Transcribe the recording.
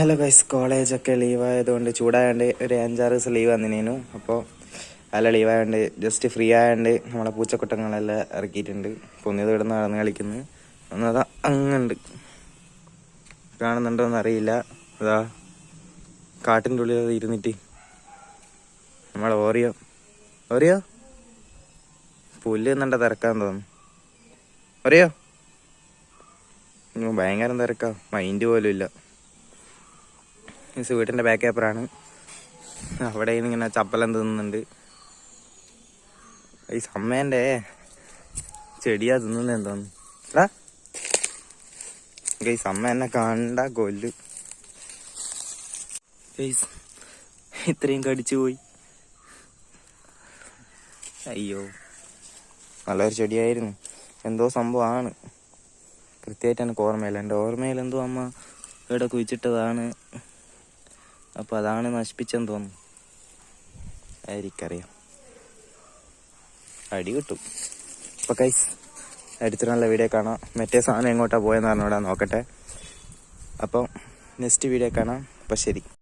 Hello guys കോളേജൊക്കെ leave ആയതുകൊണ്ട് ചൂടായതുകൊണ്ട് ഒരു അഞ്ചാറ് ദിവസം ലീവ് വന്നിനു അപ്പോൾ അല്ല ലീവ് ആയതുകൊണ്ട് ജസ്റ്റ് ഫ്രീ ആയതുകൊണ്ട് നമ്മളെ പൂച്ചക്കുട്ടങ്ങളെല്ലാം ഇറക്കിയിട്ടുണ്ട്. പൊന്നിയത് ഇവിടെ നടന്ന് കളിക്കുന്നു. ഒന്നതാ അങ്ങുണ്ട്. കാണുന്നുണ്ടോ എന്നറിയില്ല അതാ കാട്ടിന്റെ ഉള്ളിൽ അത് ഇരുന്നിട്ട്. നമ്മളെ ഓറിയോ. ഓറിയോ? പുല്ല് നിന്നണ്ട തിരക്കാൻ തോന്നുന്നു. ഓറിയോ? ഭയങ്കര തിരക്കാ. മൈൻഡ് പോലും ഇല്ല. മീൻസ് വീട്ടിന്റെ ബാക്ക് പേപ്പറാണ് അവിടെ ഇങ്ങനെ ചപ്പലം തിന്നുന്നുണ്ട്. ഈ സമ്മേന്റെ ചെടിയാ തിന്നുന്നത് എന്തോന്ന്. ഈ സമ്മ എന്നെ കണ്ട കൊല്ലു. ഇത്രയും കടിച്ചു പോയി. അയ്യോ. നല്ലൊരു ചെടിയായിരുന്നു. എന്തോ സംഭവമാണ് കൃത്യമായിട്ട് എനിക്ക് ഓർമ്മയില്ല. എന്റെ ഓർമ്മയിൽ എന്തോ അമ്മ ഇവിടെ കുഴിച്ചിട്ടതാണ്. അപ്പോൾ അതാണ് നശിപ്പിച്ചെന്ന് തോന്നുന്നു. ആയിരിക്കറിയാം. അടി കിട്ടും. അപ്പോൾ കൈസ് നല്ല വീഡിയോ കാണാം. മറ്റേ സാധനം എങ്ങോട്ടാ പോയെന്ന് പറഞ്ഞോടാ നോക്കട്ടെ. അപ്പോൾ നെക്സ്റ്റ് വീഡിയോ കാണാം. അപ്പോൾ ശരി.